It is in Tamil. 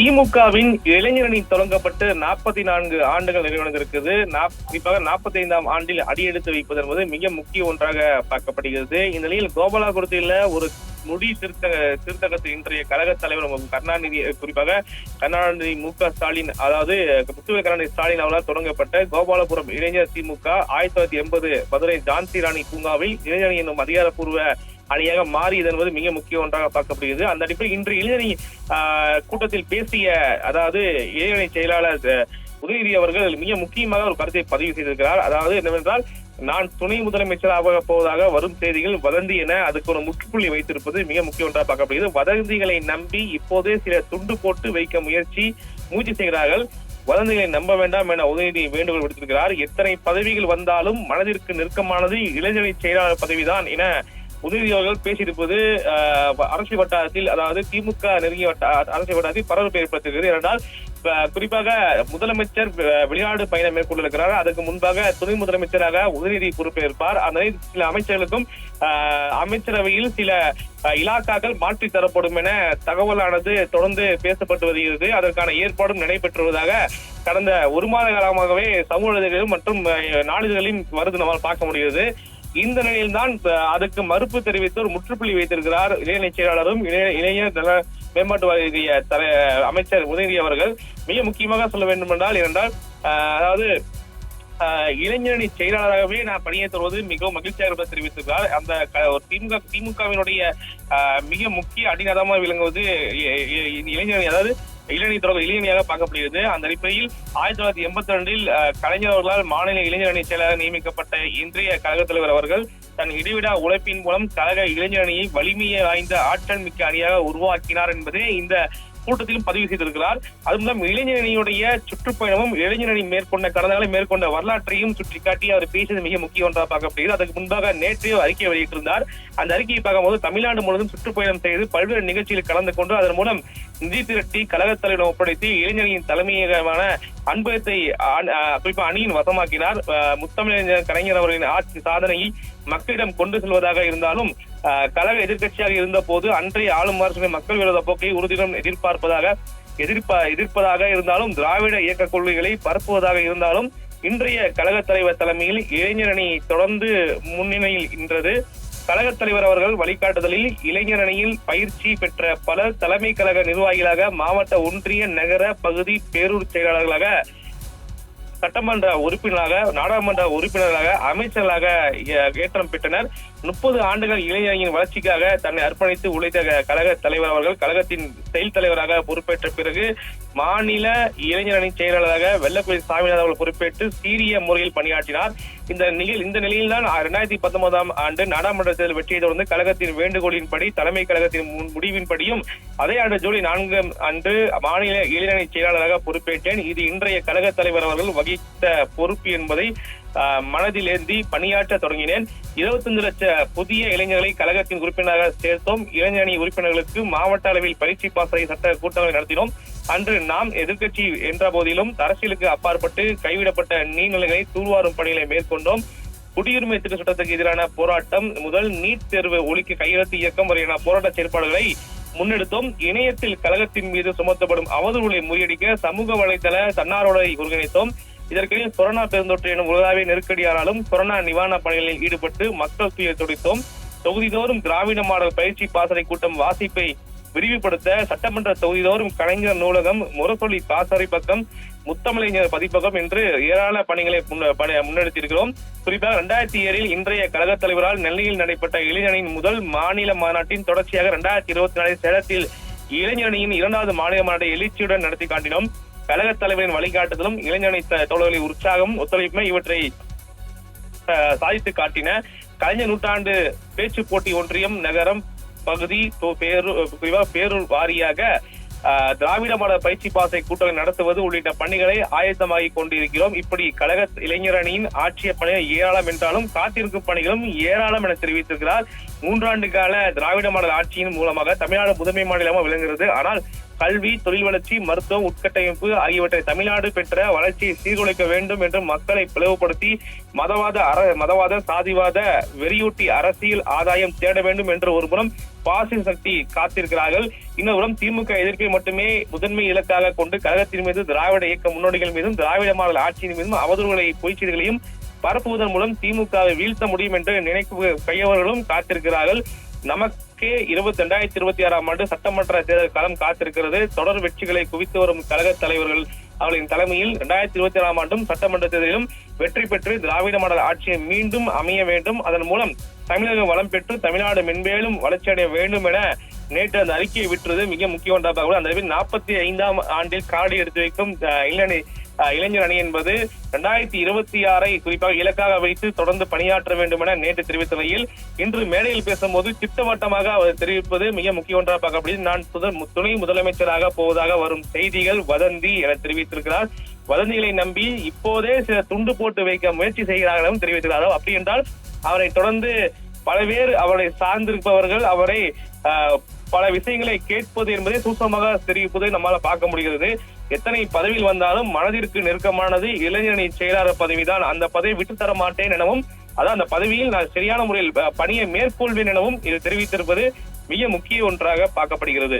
திமுகவின் இளைஞரணி தொடங்கப்பட்டு நாற்பத்தி நான்கு ஆண்டுகள் நிறைவடைந்திருக்கிறது. நாப்- குறிப்பாக நாற்பத்தி ஐந்தாம் ஆண்டில் அடியெடுத்து வைப்பது என்பது மிக முக்கிய ஒன்றாக பார்க்கப்படுகிறது. இந்த நிலையில் கோபாலபுரத்தில் ஒரு முடி திருத்த திருத்தகத்து இன்றைய கழக தலைவர் கருணாநிதி குறிப்பாக கருணாநிதி மு க ஸ்டாலின் அதாவது முத்துவேல் கருணாநிதி ஸ்டாலின் அவர்களால் தொடங்கப்பட்ட கோபாலபுரம் இளைஞர் திமுக ஆயிரத்தி தொள்ளாயிரத்தி எண்பது மதுரை ஜான்சி ராணி பூங்காவில் இளைஞரணி என்னும் அதிகாரப்பூர்வ அணியாக மாறியது என்பது மிக முக்கிய ஒன்றாக பார்க்கப்படுகிறது. அந்த அடிப்படையில் இன்று இளைஞரணி கூட்டத்தில் பேசிய அதாவது இளைஞரணி செயலாளர் உதயநிதி அவர்கள் மிக முக்கியமாக ஒரு கருத்தை பதிவு செய்திருக்கிறார். அதாவது என்னவென்றால் நான் துணை முதலமைச்சராக போவதாக வரும் செய்திகள் வதந்தி என அதுக்கு ஒரு முற்றுப்புள்ளி வைத்திருப்பது மிக முக்கிய ஒன்றாக பார்க்கப்படுகிறது. வதந்திகளை நம்பி இப்போதே சில துண்டு போட்டு வைக்க முயற்சி முயற்சி செய்கிறார்கள். வதந்திகளை நம்ப வேண்டாம் என உதயநிதி வேண்டுகோள் விடுத்திருக்கிறார். எத்தனை பதவிகள் வந்தாலும் மனதிற்கு நெருக்கமானது இளைஞரணி செயலாளர் பதவிதான் என உதவியாளர்கள் பேசியிருப்பது அரசியல் வட்டாரத்தில் அதாவது திமுக நெருங்கிய வட்ட அரசியல் வட்டாரத்தில் பரபரப்பு ஏற்படுத்துகிறது ஏனென்றால் குறிப்பாக முதலமைச்சர் வெளிநாடு பயணம் மேற்கொண்டிருக்கிறார். அதற்கு முன்பாக துணை முதலமைச்சராக உதயநிதி பொறுப்பேற்பார். அந்த சில அமைச்சர்களுக்கும் ஆஹ், அமைச்சரவையில் சில இலாக்காக்கள் மாற்றி தரப்படும் என தகவலானது தொடர்ந்து பேசப்பட்டு வருகிறது. அதற்கான ஏற்பாடும் நடைபெற்று கடந்த ஒரு மாத காலமாகவே சமூக மற்றும் நாளிதழ்களின் வருது நம்மால் பார்க்க முடிகிறது. இந்த நிலையில்தான் அதற்கு அதுக்கு மறுப்பு தெரிவித்து ஒரு முற்றுப்புள்ளி வைத்திருக்கிறார் இளைஞர் செயலாளரும் இளைய- இளைஞர் நல மேம்பாட்டு வாரிய அமைச்சர் உதயநிதி அவர்கள். மிக முக்கியமாக சொல்ல வேண்டும் என்றால் ஏனென்றால் அஹ், அதாவது இளைஞரணி செயலாளராகவே நான் பணியேற்றுவது மிகவும் மகிழ்ச்சியாக இருப்பதை தெரிவித்திருக்கிறார். அந்த திமுக திமுகவினுடைய அஹ், மிக முக்கிய அடிநாதமாக விளங்குவது இளைஞரணி. அதாவது இளநீ தொடர்பு இளைஞனியாக பார்க்கப்படுகிறது. அந்த அடிப்படையில் ஆயிரத்தி தொள்ளாயிரத்தி எண்பத்தி ரெண்டில் கலைஞர் அவர்களால் மாநில இளைஞரணி செயலாளர் நியமிக்கப்பட்ட இன்றைய கழக தலைவர் அவர்கள் தன் இடைவிடா உழைப்பின் மூலம் கழக இளைஞரணியை வலிமையை வாய்ந்த ஆற்றல் மிக்க அணியாக உருவாக்கினார் என்பதே இந்த கூட்டத்திலும் பதிவு செய்திருக்கிறார். அது மூலம் இளைஞரணியுடைய சுற்றுப்பயணமும் இளைஞரணி மேற்கொண்ட கடந்த நாளை மேற்கொண்ட வரலாற்றையும் சுட்டிக்காட்டி அவர் பேசியது மிக முக்கிய ஒன்றாக பார்க்கப்படுகிறது. அதற்கு முன்பாக நேற்று அறிக்கை வெளியிட்டிருந்தார். அந்த அறிக்கையை பார்க்கும்போது தமிழ்நாடு முழுவதும் சுற்றுப்பயணம் செய்து பல்வேறு நிகழ்ச்சியில் கலந்து கொண்டு அதன் மூலம் நிதி திரட்டி கழகத் தலைவரிடம் ஒப்படைத்து இளைஞரின் தலைமையகமான அன்பகத்தை குறிப்பா அணியின் வசமாக்கினார். முத்தமிழ் கலைஞர் அவர்களின் ஆட்சி சாதனையை மக்களிடம் கொண்டு செல்வதாக இருந்தாலும் கழக எதிர்க்கட்சியாக இருந்த போது அன்றைய ஆளும் அரசுடைய மக்கள் விரோத போக்கை உறுதியுடன் எதிர்பார்ப்பதாக எதிர்ப்ப எதிர்ப்பதாக இருந்தாலும் திராவிட இயக்க கொள்கைகளை பரப்புவதாக இருந்தாலும் இன்றைய கழக தலைவர் தலைமையில் இளைஞரணி தொடர்ந்து முன்னிலையில் நின்றது. கழக தலைவர் அவர்கள் வழிகாட்டுதலில் இளைஞரணியில் பயிற்சி பெற்ற பலர் தலைமை கழக நிர்வாகிகளாக மாவட்ட ஒன்றிய நகர பகுதி பேரூர் செயலாளர்களாக சட்டமன்ற உறுப்பினராக நாடாளுமன்ற உறுப்பினராக அமைச்சர்களாக ஏற்றம் பெற்றனர். முப்பது ஆண்டுகள் இளைஞரின் வளர்ச்சிக்காக தன்னை அர்ப்பணித்து உழைத்த கழக தலைவர் அவர்கள் கழகத்தின் செயல் தலைவராக பொறுப்பேற்ற பிறகு மாநில இளைஞர் அணி செயலாளராக வெள்ளக்குடி சாமிநாதன் அவர்கள் பொறுப்பேற்று சீரிய முறையில் பணியாற்றினார். இந்த நிலையில் இந்த நிலையில் தான் இரண்டாயிரத்தி பத்தொன்பதாம் ஆண்டு நாடாளுமன்ற தேர்தல் வெற்றியை தொடர்ந்து கழகத்தின் வேண்டுகோளின்படி தலைமை கழகத்தின் முன் முடிவின்படியும் அதே ஆண்டு ஜூலை நான்காம் அன்று மாநில இளைஞரணி செயலாளராக பொறுப்பேற்றேன். இது இன்றைய கழக தலைவர் அவர்கள் வகித்த பொறுப்பு என்பதை மனதில் ஏந்தி பணியாற்ற தொடங்கினேன். 25 லட்ச புதிய இளைஞர்களை கழகத்தின் உறுப்பினராக சேர்த்தோம். இளைஞரணி உறுப்பினர்களுக்கு மாவட்ட அளவில் பயிற்சி பாசறை சட்ட கூட்டங்களை நடத்தினோம். அன்று நாம் எதிர்க்கட்சி என்ற போதிலும் அரசியலுக்கு அப்பாற்பட்டு கைவிடப்பட்ட நீர்நிலைகளை தூர்வாரும் பணிகளை மேற்கொண்டோம். குடியுரிமை திருத்த சட்டத்துக்கு எதிரான போராட்டம் முதல் நீட் தேர்வு ஒழிக்க கையெழுத்து இயக்கம் வரையான போராட்ட செயற்பாடுகளை முன்னெடுத்தோம். இணையத்தில் கழகத்தின் மீது சுமத்தப்படும் அவதூறுகளை முறியடிக்க சமூக வலைதள தன்னார்வலை ஒருங்கிணைத்தோம். இதற்கிடையில் கொரோனா பெருந்தொற்று எனும் உலகாவே நெருக்கடியானாலும் கொரோனா நிவாரண பணிகளில் ஈடுபட்டு மக்கள் துயர் துடைத்தோம். தொகுதிதோறும் திராவிட மாடல் பயிற்சி பாசறை கூட்டம் வாசிப்பை விரிவுபடுத்த சட்டமன்ற தொகுதிதோறும் கலைஞர் நூலகம் முரசொலி காசறை பக்கம் முத்தமிழறிஞர் பதிப்பகம் என்று ஏராள பணிகளை முன்ன- முன்னெடுத்திருக்கிறோம். குறிப்பாக இரண்டாயிரத்தி ஏழில் இன்றைய கழகத் தலைவரால் நெல்லையில் நடைபெற்ற இளைஞனின் முதல் மாநில மாநாட்டின் தொடர்ச்சியாக இரண்டாயிரத்தி இருபத்தி நாலில் சேலத்தில் இளைஞரணியின் இரண்டாவது மாநில மாநாட்டை எழுச்சியுடன் நடத்தி காட்டினோம். கழகத் தலைவரின் வழிகாட்டுதலும் இளைஞரணி தோழர்களின் உற்சாகம் ஒத்துழைப்புமே இவற்றை சாதித்து காட்டின. கலைஞர் நூற்றாண்டு பேச்சு போட்டி ஒன்றியம் நகரம் பகுதி பேரூர் குறிப்பாக பேரூர் வாரியாக திராவிட மாடல் பயிற்சி பாசை கூட்டம் நடத்துவது உள்ளிட்ட பணிகளை ஆயத்தமாகி கொண்டிருக்கிறோம். இப்படி கழக இளைஞரணியின் ஆட்சிய பணிகள் ஏராளம் என்றாலும் காத்திருக்கும் பணிகளும் ஏராளம் என தெரிவித்திருக்கிறார். மூன்றாண்டு கால திராவிட மாடல் ஆட்சியின் மூலமாக தமிழ்நாடு முதன்மை மாநிலமாக விளங்குகிறது. ஆனால் கல்வி தொழில் வளர்ச்சி மருத்துவம் உட்கட்டமைப்பு ஆகியவற்றை தமிழ்நாடு பெற்ற வளர்ச்சியை சீர்குலைக்க வேண்டும் என்று மக்களை பிளவுபடுத்தி மதவாத அர மதவாத சாதிவாத வெறியூட்டி அரசியல் ஆதாயம் தேட வேண்டும் என்று ஒருபுறம் பாசிச சக்தி காத்திருக்கிறார்கள். இன்னொருபுறம் திமுக எதிர்ப்பை மட்டுமே முதன்மை இலக்காக கொண்டு கழகத்தின் மீது திராவிட இயக்க முன்னோடிகள் மீதும் திராவிட மாடல் ஆட்சியின் மீதும் அவதூறுகளை பொய்ச்சிகளையும் பரப்புவதன் மூலம் திமுகவை வீழ்த்த முடியும் என்று நினைப்பு கையவர்களும் காத்திருக்கிறார்கள். நமக்கு இருபத்தி ரெண்டாயிரத்தி இருபத்தி ஆறாம் ஆண்டு சட்டமன்ற தேர்தல் காலம் காத்திருக்கிறது. தொடர் வெற்றிகளை குவித்து வரும் கழக தலைவர்கள் அவர்களின் தலைமையில் இரண்டாயிரத்தி இருபத்தி ஏழாம் ஆண்டும் சட்டமன்ற தேர்தலிலும் வெற்றி பெற்று திராவிட மாடல் ஆட்சியை மீண்டும் அமைய வேண்டும். அதன் மூலம் தமிழகம் வளம் பெற்று தமிழ்நாடு மென்மேலும் வளர்ச்சியடைய வேண்டும் என நேற்று அந்த அறிக்கையை விட்டுறது மிக முக்கிய ஒன்றாக அந்த நாற்பத்தி ஐந்தாம் ஆண்டில் காடி எடுத்து வைக்கும் அஹ், இளைஞர் அணி என்பது இரண்டாயிரத்தி இருபத்தி ஆறை குறிப்பாக இலக்காக வைத்து தொடர்ந்து பணியாற்ற வேண்டும் என நேற்று தெரிவித்த நிலையில் இன்று மேடையில் பேசும்போது திட்டவட்டமாக அவர் தெரிவிப்பது மிக முக்கிய ஒன்றாக பார்க்கப்படுகிறது. நான் துணை முதலமைச்சராக போவதாக வரும் செய்திகள் வதந்தி என தெரிவித்திருக்கிறார். வதந்திகளை நம்பி இப்போதே சில துண்டு போட்டு வைக்க முயற்சி செய்கிறார்கள் தெரிவித்திருக்கிறாரோ தெரிவித்திருக்கிறார். அப்படி என்றால் அவரை தொடர்ந்து பலவேறு அவரை சார்ந்திருப்பவர்கள் அவரை ஆஹ், பல விஷயங்களை கேட்பது என்பதை சூசமாக தெரிவிப்பதை நம்மால பார்க்க முடிகிறது. எத்தனை பதவியில் வந்தாலும் மனதிற்கு நெருக்கமானது இளைஞரணி செயலாளர் பதவிதான். அந்த பதவி விட்டு தர மாட்டேன் எனவும் அதான் அந்த பதவியில் நான் சரியான முறையில் பணியை மேற்கொள்வேன் எனவும் இது தெரிவித்திருப்பது மிக முக்கிய ஒன்றாக பார்க்கப்படுகிறது.